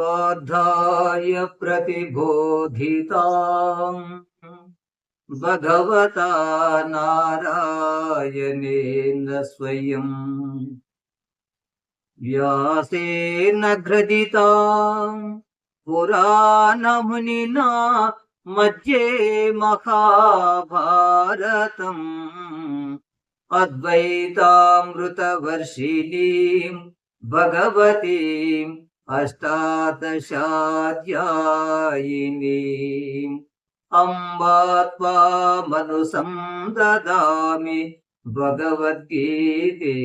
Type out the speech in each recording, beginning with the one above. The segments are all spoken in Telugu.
पार्थाय प्रतिबोधिताम् भगवता नारायणेन स्वयम् व्यासेन घ्रदिताम् पुराणमुनिना मध्ये महाभारतम्। अद्वैतामृतवर्षिणीम् भगवतीम् अष्टादशाध्यायिनीम् अम्बा त्वामनुसं ददामि भगवद्गीते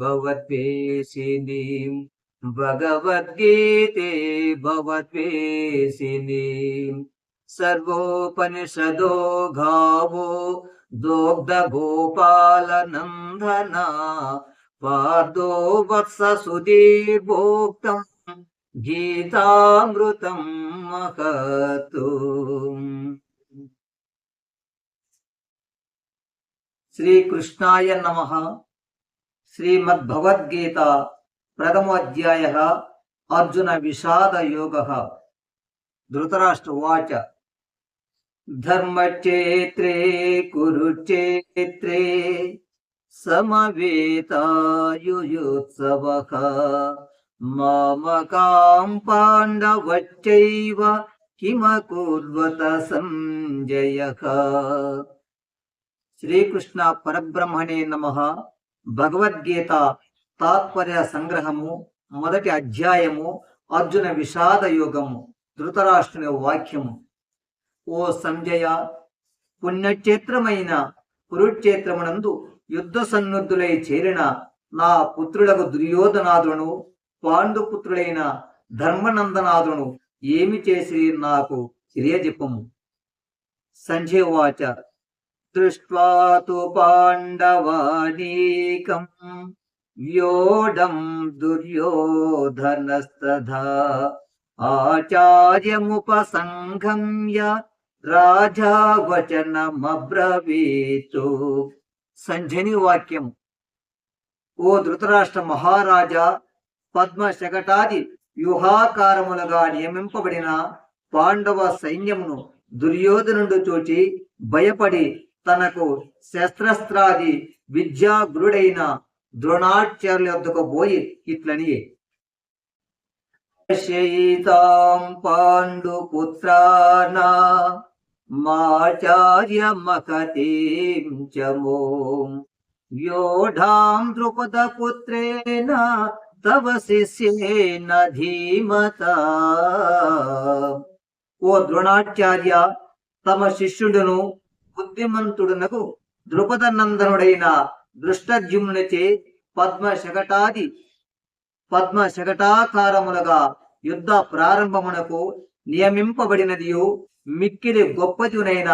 भवद्वेषिणीम् भगवद्गीते भवद्वेषिणीम् सर्वोपनिषदो गावो दोग्धगोपालनन्दना पादो वत्ससुधीर्भोक्तम् గీతామృతం మహతు. శ్రీకృష్ణాయ నమ. శ్రీమద్భగవద్గీత ప్రథమోధ్యాయ అర్జున విషాదయోగ. ధృతరాష్ట్ర వాచ. ధర్మక్షేత్రే కురుక్షేత్రే సమవేతాయుయోత్సవ. మామకాం పాండవచ్చైవ కిమకూర్వత సంజయ శ్రీకృష్ణ పరబ్రహ్మణే నమ భగవద్గీత తాత్పర్య సంగ్రహము మొదటి అధ్యాయము అర్జున విషాద యోగము ధృతరాష్ట్రుని వాక్యము. ఓ సంజయ పుణ్యక్షేత్రమైన కురుక్షేత్రమునందు యుద్ధ సన్నుద్ధులై చేరిన నా పుత్రులకు దుర్యోధనాదులను పాండుపుత్రుడైన ధర్మనందనాథును ఏమి చేసి నాకు తెలియజెప్పము? సంజయవాచ దృష్ట్వా తు పాండవానీకం వ్యోఢం దుర్యోధనస్తథా. ఆచార్యముపసంగమ్య రాజా వచనమబ్రవీతు సంజని వాక్యం ఓ ధృతరాష్ట్ర మహారాజా పద్మ శకటాది వ్యూహాకారములుగా నియమింపబడిన పాండవ సైన్యమును దుర్యోధనుడు చూచి భయపడి తనకు శస్త్రస్త్రాది విద్యా గురుడైన ద్రోణాచార్యుల వద్దకు పోయి ఇట్లని. శయితాం పాండుపుత్రానా మాచార్య మకతీం చమోం ద్రుపద పుత్రేణ తవ శిష్యేన ధీమత ఓ ద్రోణాచార్య తమ శిష్యుడును బుద్ధిమంతుడునకు ద్రుపద నందనుడైన దృష్టజ్యుమ్నుచే పద్మ శకటాది పద్మ శకటాకారములుగా యుద్ధ ప్రారంభమునకు నియమింపబడినదియు మిక్కిలి గొప్పదినైన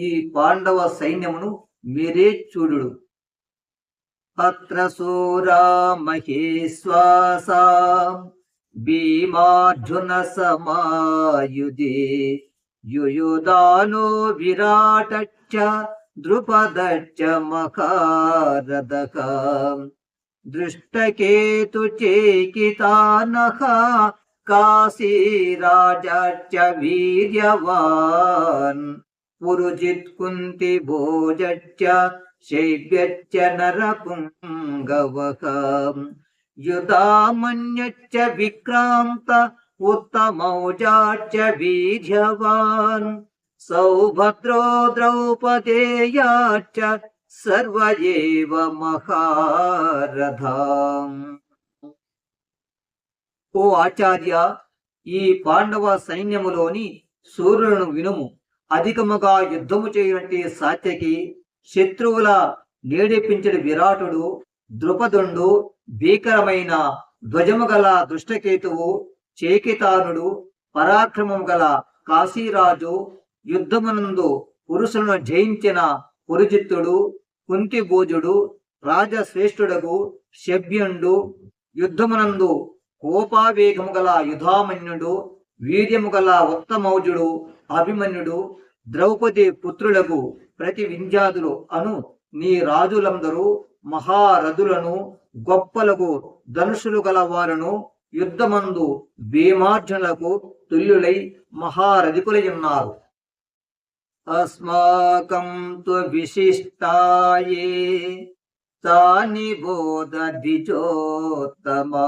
ఈ పాండవ సైన్యమును మీరే చూడు అత్ర సూరా మహేశ్వాసా భీమార్జున సమాయుధే యుయుదానో విరాటచ్చ ద్రుపదచ్చ మకారదక దృష్టకేతు చేకితానః కాశీరాజచ్చ వీర్యవాన్ పురుజిత్ కుంతి భోజచ్చ శైవ్యచ్చ నరపుంగవః యుధామన్యచ్చ విక్రాంత ఉత్తమౌజాచ్చ వీర్యవాన్. సౌభద్రో ద్రౌపదేయాచ్చ సర్వ ఏవ మహారథాం. ఓ ఆచార్య ఈ పాండవ సైన్యములోని సూర్యులను వినుము. అధికముగా యుద్ధము చేయనట్టి సాత్యకి శత్రువుల నేడిపించడి విరాటుడు ద్రుపదుండు భీకరమైన ధ్వజము గల దుష్టకేతువు చేకితానుడు పరాక్రమము గల కాశీరాజు యుద్ధమునందు పురుషులను జయించిన పురుజిత్తుడు కుంతిభోజుడు రాజశ్రేష్ఠుడగు శభ్యుండు యుద్ధమునందు కోపావేగము గల యుధామన్యుడు వీర్యము గల ఉత్తమౌజుడు అభిమన్యుడు ద్రౌపది పుత్రులకు ప్రతి వింధ్యాదులు అను నీ రాజులందరూ మహారథులను గొప్పలకు ధనుషులు గల వారును యుద్ధమందు భీమార్జునులకు తుల్యులై మహారధికులై ఉన్నారు అస్మాకం తు విశిష్టాయే తాని బోధ ద్విజోత్తమా.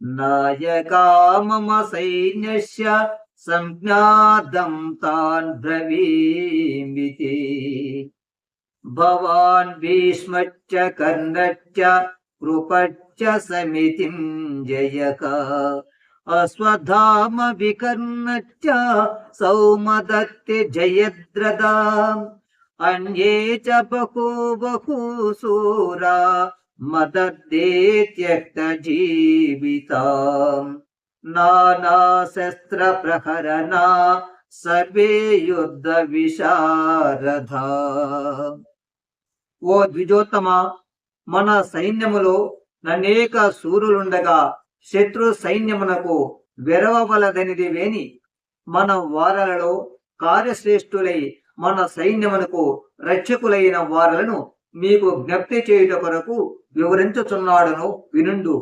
నాయకా మమ సైన్యస్య సంజ్ఞాదం తాన్ బ్రవీమితి భవాన్ భీష్మచ్చ కర్ణచ్చ కృపచ్చ సమితిం జయక అశ్వధామ వికర్ణచ్చ సౌమదత్తి జయద్రదా అన్యే చ బహూ బహు సూరా మదద్దే త్యక్త జీవితాం నానా శస్త్ర ప్రహరణ సర్వే యుద్ధ ఓ ద్విజోత్తమ మన సైన్యములో ననేక సూర్యులుండగా శత్రు సైన్యమునకు వెరవవలదనిది వేని మన వారలలో కార్యశ్రేష్ఠులై మన సైన్యమునకు రక్షకులైన వారలను మీకు జ్ఞప్తి చేయుట కొరకు వివరించుచున్నాడును వినుండు.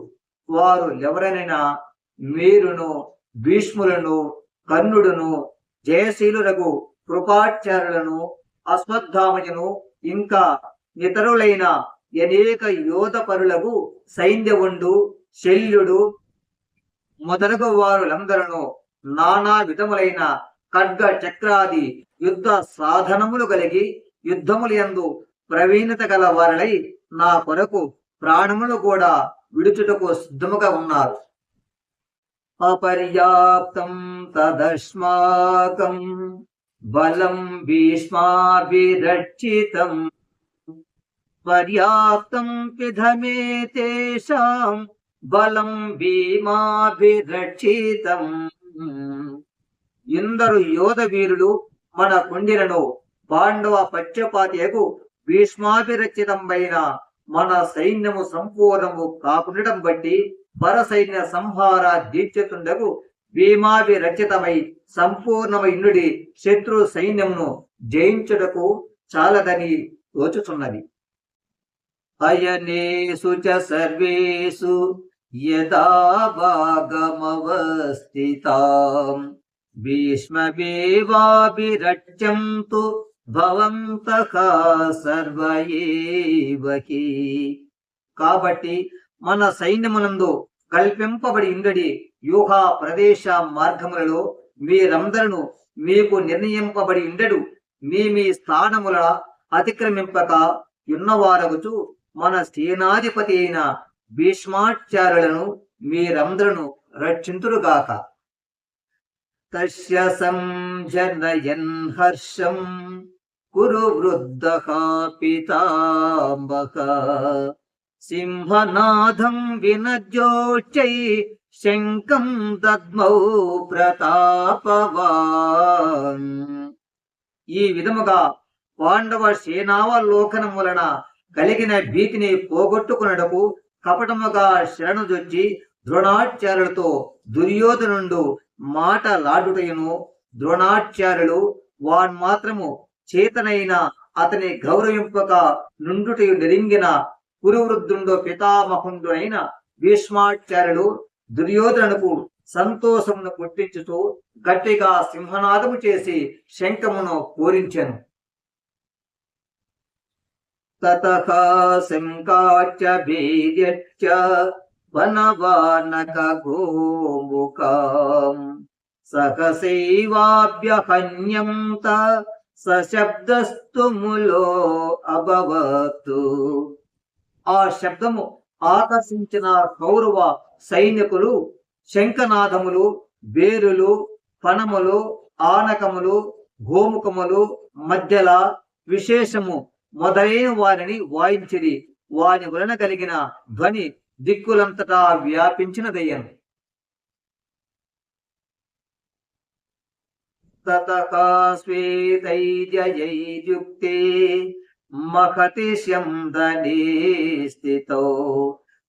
వారు ఎవరైనా మీరును భీష్ములను కర్ణుడును జయశీలులకు కృపాచారులను అశ్వత్థామయును ఇంకా ఇతరులైన అనేక యోధ పరులకు సైన్యవుండు శల్యుడు మొదలగు వారులందరూ నానా విధములైన ఖడ్గ చక్రాది యుద్ధ సాధనములు కలిగి యుద్ధములు యందు ప్రవీణత గల వారిలై నా కొరకు ప్రాణములు కూడా విడుచుటకు సిద్ధముగా ఉన్నారు. అపర్యాప్తం తదస్మాకం బలం భీష్మాభిరక్షితం పర్యాప్తం పిధమే తేషాం బలం భీమాభిరక్షితం. ఇందరు యోధ వీరులు మన కుండిలను పాండవ పక్షపాతకు భీష్మాభిరక్షితంపైన మన సైన్యము సంపూర్ణము కాకుండటం బట్టి పరసైన్య సంహార దీక్షతుండకు భీమాభిరక్షితమై సంపూర్ణమైనుడి శత్రు సైన్యమును జయించుటకు చాలదని తోచుచున్నది. అయనేసు చ సర్వేషు యదా భాగమవస్థితాం. భీష్మవేవాభిరక్ష్యంతు భవంతః సర్వ కాబట్టి మన సైన్యమునందు కల్పింపబడి ఉండడి యూహా ప్రదేశ మార్గములలో మీరందరూ మీకు నిర్ణయింపబడి ఉండడు మీ మీ స్థానముల అతిక్రమింపక ఉన్నవారగుచు మన సేనాధిపతి అయిన భీష్మాచార్యులను మీరందరూ రక్షింతురుగాక తస్య సంజనయన్ హర్షం కురు వృద్ధ పితాంబక. సింహనాథం వినజోచై శంకం దద్మౌ ప్రతాపవాన్ ఈ విధముగా పాండవ సేనావలోకనం వలన కలిగిన భీతిని పోగొట్టుకున్నటకు కపటముగా శరణుజొచ్చి ద్రోణాచార్యులతో దుర్యోధనుండు మాటలాడుటయును ద్రోణాచార్యులు వాన్ మాత్రము చేతనైన అతని గౌరవింపక నుండుటయు నెరింగిన కురువృద్ధుండో పితామహుండునైన భీష్మాచార్యులు దుర్యోధనకు సంతోషమును పుట్టించుతూ గట్టిగా సింహనాదము చేసి శంఖమును పూరించెను. తతః శంకాచ భీర్యచ్చ వనవానక గోముఖం సహసైవాభ్యహన్యంత సశబ్దస్తుములో ములో ఆ శబ్దము ఆకర్షించిన కౌరవ సైనికులు శంఖనాదములు బేరులు పణములు ఆనకములు గోముఖములు మధ్యల విశేషము మొదలైన వారిని వాయించిరి. వాని వలన కలిగిన ధ్వని దిక్కులంతటా వ్యాపించినదయ్యను. తతకాశ్వేతైర్యయుక్తే మహతి శందనే స్థితో.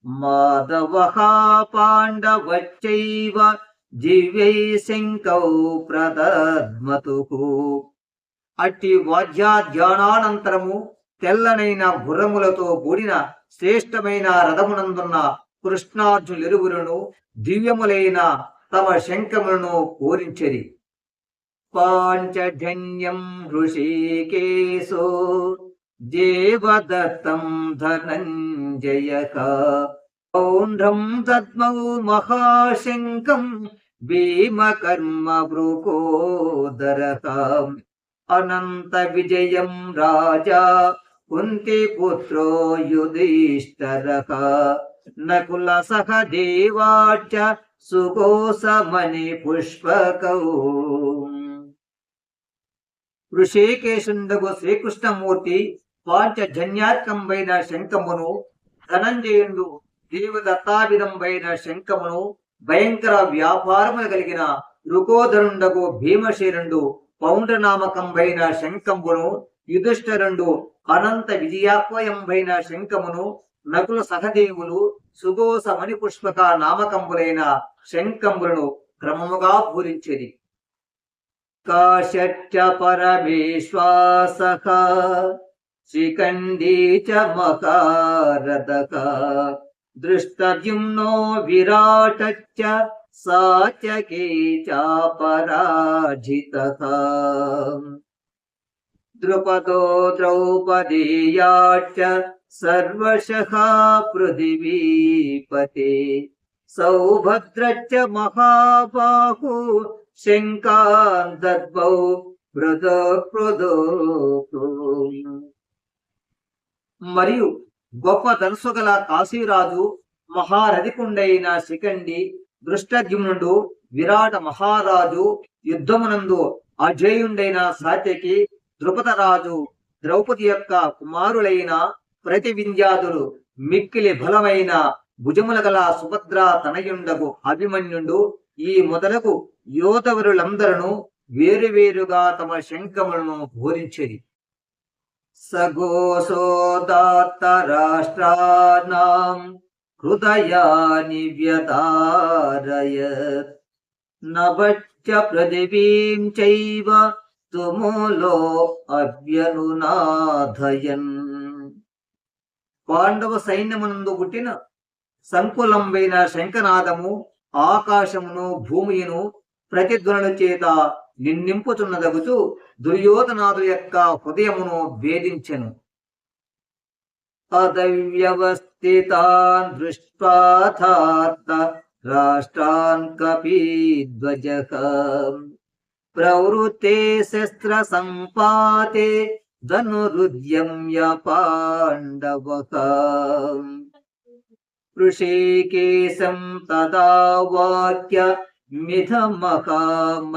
మాధవః పాండవచ్చైవ దివ్యై శంకౌ ప్రదద్మతుః. అట్టి వాద్యాధ్యానానంతరము తెల్లనైన గుర్రములతో కూడిన శ్రేష్టమైన రథమునందున్న కృష్ణార్జునులిరువురును దివ్యములైన తమ శంఖములను పూరించరి పాంచజన్యం ఋషికేశో దేవదత్తం ధనంజయక పౌండ్రం దద్మౌ మహాశంకం భీమకర్మ భృకోదరక అనంత విజయం రాజా కుంతి పుత్రో యుధిష్ఠరక నకుల సహ దేవాచ సుకోసమణి పుష్పకౌ ఋషికేశుండగు శ్రీకృష్ణమూర్తి పాంచజన్యార్కంబైన శంఖమును ధనంజయుండు దేవదత్తావిధంబైన శంఖమును భయంకర వ్యాపారములు కలిగిన రుకోధరుండగు భీమశీరుండు పౌండ్రనామకంబైన శంఖమును యుధిష్ఠరుండు అనంత విజయాత్వయంబైన శంఖమును నకుల సహదేవులు సుగోస మణిపుష్పక నామకంబులైన శంఖములను క్రమముగా పూరించేది. కాశ్చ పరమేశ్వాస श्रीकण्डी च मकारदः दृष्टद्युम्नो विराटच्च सा चकीचा पराजितः द्रुपदो द्रौपदीयाच्च सर्वशः पृथिवीपते। सौभद्रच्च महाबाहु शङ्कान्तद्भौ मृदो पृदु మరియు గొప్ప ధనుసు గల కాశీరాజు మహారధికుండైన శిఖండి దృష్టద్యుమ్నుడు విరాట మహారాజు యుద్ధమునందు అజేయుండైన సాత్యకి ద్రుపదరాజు ద్రౌపది యొక్క కుమారులైన ప్రతి వింధ్యాదులు మిక్కిలి బలమైన భుజముల గల సుభద్ర తనయుండగు అభిమన్యుండు ఈ మొదలగు యోధవరులందరూ వేరువేరుగా తమ శంఖములను బోధించేది సగోసోదాత్త రాష్ట్రానాం హృదయాని వ్యతారయత్ నభచ్చ పృథివీం చైవ తుమూలో అవ్యనునాథయన్ పాండవ సైన్యమునందు పుట్టిన సంకులంబైన శంఖనాదము ఆకాశమును భూమియును ప్రతిధ్వనుల చేత నిన్నింపుచున్నదగుచు దుర్యోధనాదు యొక్క హృదయమును భేదించెను అదవ్యవస్థితాన్ దృష్టాథార్త రాష్ట్రాన్ కపీధ్వజ ప్రవృతే శస్త్ర సంపాతే ధనురుద్యమ్య పాండవ. ఋషికేశం తదా వాక్య మిథమకామహీపతే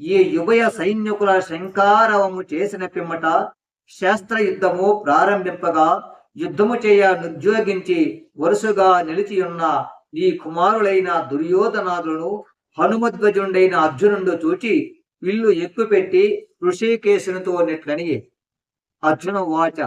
ఈ యువయ సైన్యకుల శంకారవము చేసిన పిమ్మట శాస్త్ర యుద్ధము ప్రారంభింపగా యుద్ధము చేయ నిద్యోగించి వరుసగా నిలిచియున్న ఈ కుమారులైన దుర్యోధనాదులను హనుమధ్వజుండైన అర్జునుడు చూచి ఇల్లు ఎక్కుపెట్టి ఋషికేశునితో నెట్లని. అర్జున వాచ.